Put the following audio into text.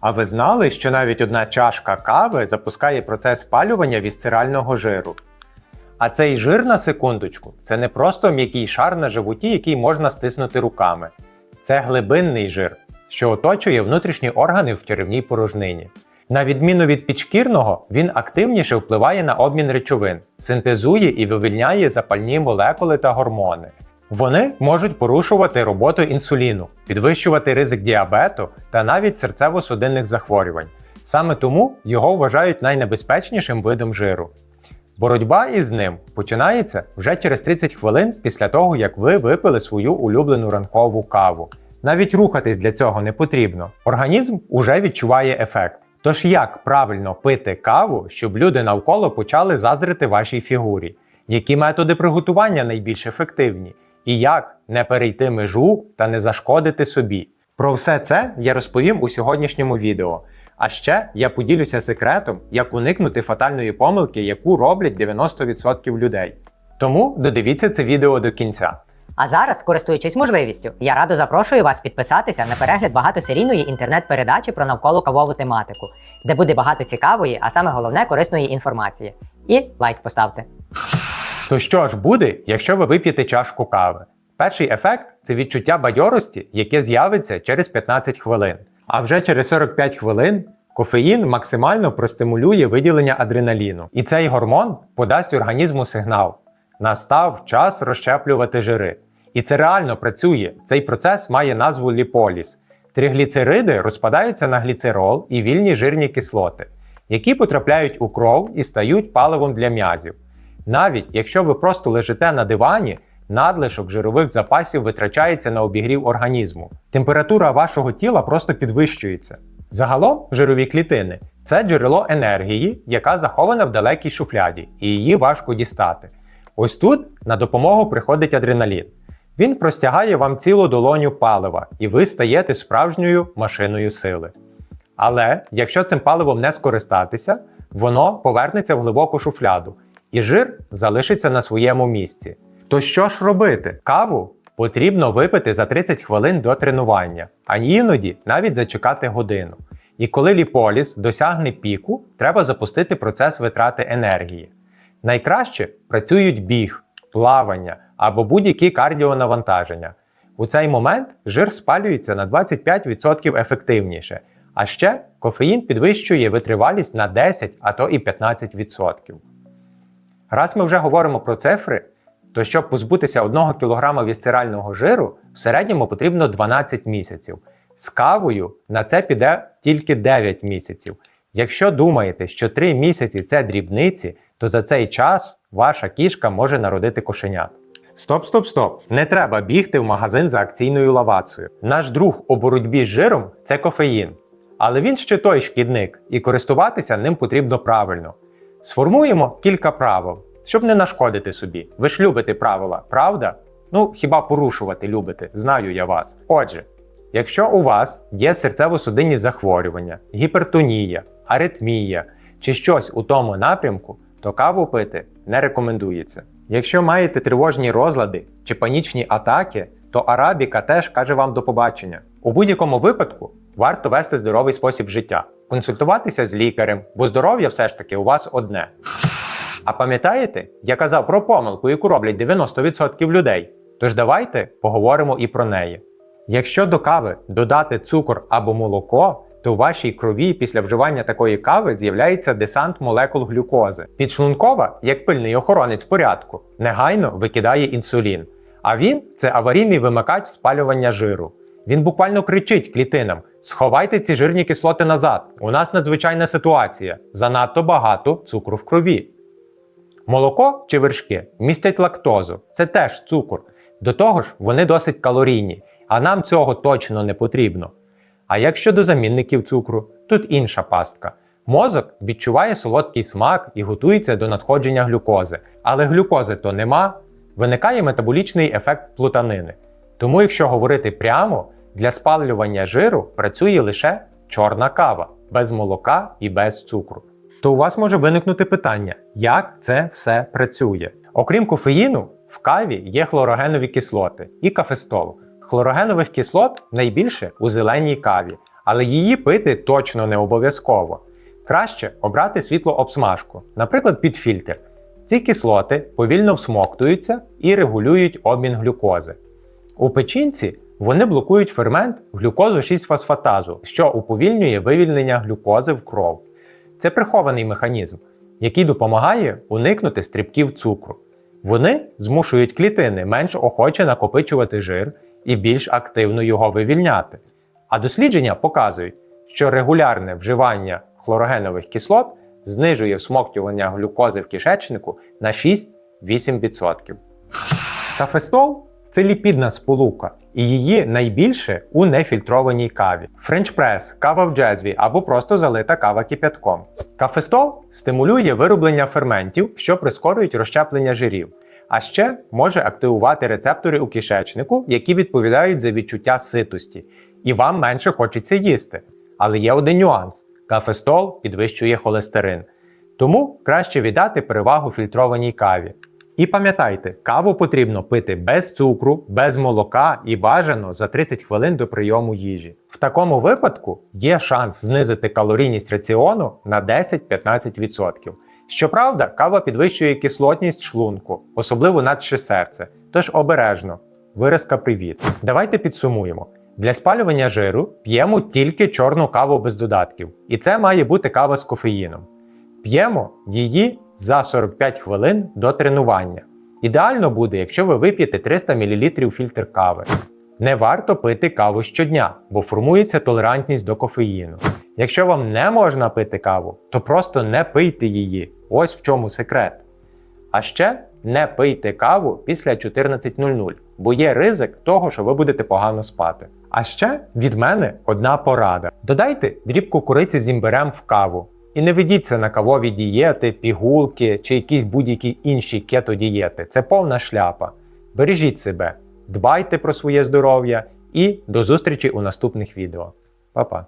А ви знали, що навіть одна чашка кави запускає процес спалювання вісцерального жиру? А цей жир на секундочку це не просто м'який шар на животі, який можна стиснути руками. Це глибинний жир, що оточує внутрішні органи в черевній порожнині. На відміну від підшкірного, він активніше впливає на обмін речовин, синтезує і вивільняє запальні молекули та гормони. Вони можуть порушувати роботу інсуліну, підвищувати ризик діабету та навіть серцево-судинних захворювань. Саме тому його вважають найнебезпечнішим видом жиру. Боротьба із ним починається вже через 30 хвилин після того, як ви випили свою улюблену ранкову каву. Навіть рухатись для цього не потрібно. Організм уже відчуває ефект. Тож як правильно пити каву, щоб люди навколо почали заздрити вашій фігурі? Які методи приготування найбільш ефективні? І як не перейти межу та не зашкодити собі? Про все це я розповім у сьогоднішньому відео. А ще я поділюся секретом, як уникнути фатальної помилки, яку роблять 90% людей. Тому додивіться це відео до кінця. А зараз, користуючись можливістю, я радо запрошую вас підписатися на перегляд багатосерійної інтернет-передачі про навколо-кавову тематику, де буде багато цікавої, а саме головне корисної інформації. І лайк поставте. То що ж буде, якщо ви вип'єте чашку кави? Перший ефект це відчуття бадьорості, яке з'явиться через 15 хвилин. А вже через 45 хвилин кофеїн максимально простимулює виділення адреналіну. І цей гормон подасть організму сигнал: настав час розщеплювати жири. І це реально працює. Цей процес має назву ліполіз. Тригліцериди розпадаються на гліцерол і вільні жирні кислоти, які потрапляють у кров і стають паливом для м'язів. Навіть якщо ви просто лежите на дивані, надлишок жирових запасів витрачається на обігрів організму. Температура вашого тіла просто підвищується. Загалом, жирові клітини це джерело енергії, яка захована в далекій шуфляді, і її важко дістати. Ось тут на допомогу приходить адреналін. Він простягає вам цілу долоню палива, і ви стаєте справжньою машиною сили. Але якщо цим паливом не скористатися, воно повернеться в глибоку шуфляду, і жир залишиться на своєму місці. То що ж робити? Каву потрібно випити за 30 хвилин до тренування, а іноді навіть зачекати годину. І коли ліполіс досягне піку, треба запустити процес витрати енергії. Найкраще працюють біг, плавання або будь-які кардіонавантаження. У цей момент жир спалюється на 25% ефективніше, а ще кофеїн підвищує витривалість на 10, а то і 15%. Раз ми вже говоримо про цифри, то щоб позбутися 1 кг вісцерального жиру, в середньому потрібно 12 місяців. З кавою на це піде тільки 9 місяців. Якщо думаєте, що 3 місяці це дрібниці, то за цей час ваша кішка може народити кошенят. Стоп, стоп, стоп! Не треба бігти в магазин за акційною лавацею. Наш друг у боротьбі з жиром це кофеїн. Але він ще той шкідник, і користуватися ним потрібно правильно. Сформуємо кілька правил, щоб не нашкодити собі. Ви ж любите правила, правда? Ну, хіба порушувати любите, знаю я вас. Отже, якщо у вас є серцево-судинні захворювання, гіпертонія, аритмія чи щось у тому напрямку, то каву пити не рекомендується. Якщо маєте тривожні розлади чи панічні атаки, то арабіка теж каже вам до побачення. У будь-якому випадку варто вести здоровий спосіб життя, консультуватися з лікарем, бо здоров'я все ж таки у вас одне. А пам'ятаєте, я казав про помилку, яку роблять 90% людей? Тож давайте поговоримо і про неї. Якщо до кави додати цукор або молоко, то у вашій крові після вживання такої кави з'являється десант молекул глюкози. Підшлункова, як пильний охоронець порядку, негайно викидає інсулін. А він це аварійний вимикач спалювання жиру. Він буквально кричить клітинам: сховайте ці жирні кислоти назад. У нас надзвичайна ситуація. Занадто багато цукру в крові. Молоко чи вершки містять лактозу, це теж цукор. До того ж, вони досить калорійні, а нам цього точно не потрібно. А як щодо замінників цукру, тут інша пастка. Мозок відчуває солодкий смак і готується до надходження глюкози, але глюкози то нема, виникає метаболічний ефект плутанини. Тому, якщо говорити прямо, для спалювання жиру працює лише чорна кава, без молока і без цукру. То у вас може виникнути питання, як це все працює? Окрім кофеїну, в каві є хлорогенові кислоти і кафестол. Хлорогенових кислот найбільше у зеленій каві, але її пити точно не обов'язково. Краще обрати світлообсмажку, наприклад, під фільтр. Ці кислоти повільно всмоктуються і регулюють обмін глюкози. У печінці вони блокують фермент глюкозу 6-фосфатазу, що уповільнює вивільнення глюкози в кров. Це прихований механізм, який допомагає уникнути стрибків цукру. Вони змушують клітини менш охоче накопичувати жир і більш активно його вивільняти. А дослідження показують, що регулярне вживання хлорогенових кислот знижує всмоктування глюкози в кишечнику на 6-8%. Кафестол це ліпідна сполука, і її найбільше у нефільтрованій каві. Френч-прес, кава в джезві або просто залита кава кипятком. Кафестол стимулює вироблення ферментів, що прискорюють розщеплення жирів. А ще може активувати рецептори у кишечнику, які відповідають за відчуття ситості, і вам менше хочеться їсти. Але є один нюанс: кафестол підвищує холестерин. Тому краще віддати перевагу фільтрованій каві. І пам'ятайте, каву потрібно пити без цукру, без молока і бажано за 30 хвилин до прийому їжі. В такому випадку є шанс знизити калорійність раціону на 10-15%. Щоправда, кава підвищує кислотність шлунку, особливо надше серце, тож обережно. Виразка привіт. Давайте підсумуємо. Для спалювання жиру п'ємо тільки чорну каву без додатків, і це має бути кава з кофеїном. П'ємо її за 45 хвилин до тренування. Ідеально буде, якщо ви вип'єте 300 мл фільтр кави. Не варто пити каву щодня, бо формується толерантність до кофеїну. Якщо вам не можна пити каву, то просто не пийте її. Ось в чому секрет. А ще не пийте каву після 14.00, бо є ризик того, що ви будете погано спати. А ще від мене одна порада: додайте дрібку кориці з імбирем в каву. І не ведіться на кавові дієти, пігулки чи якісь будь-які інші кето-дієти. Це повна шляпа. Бережіть себе, дбайте про своє здоров'я і до зустрічі у наступних відео. Па-па!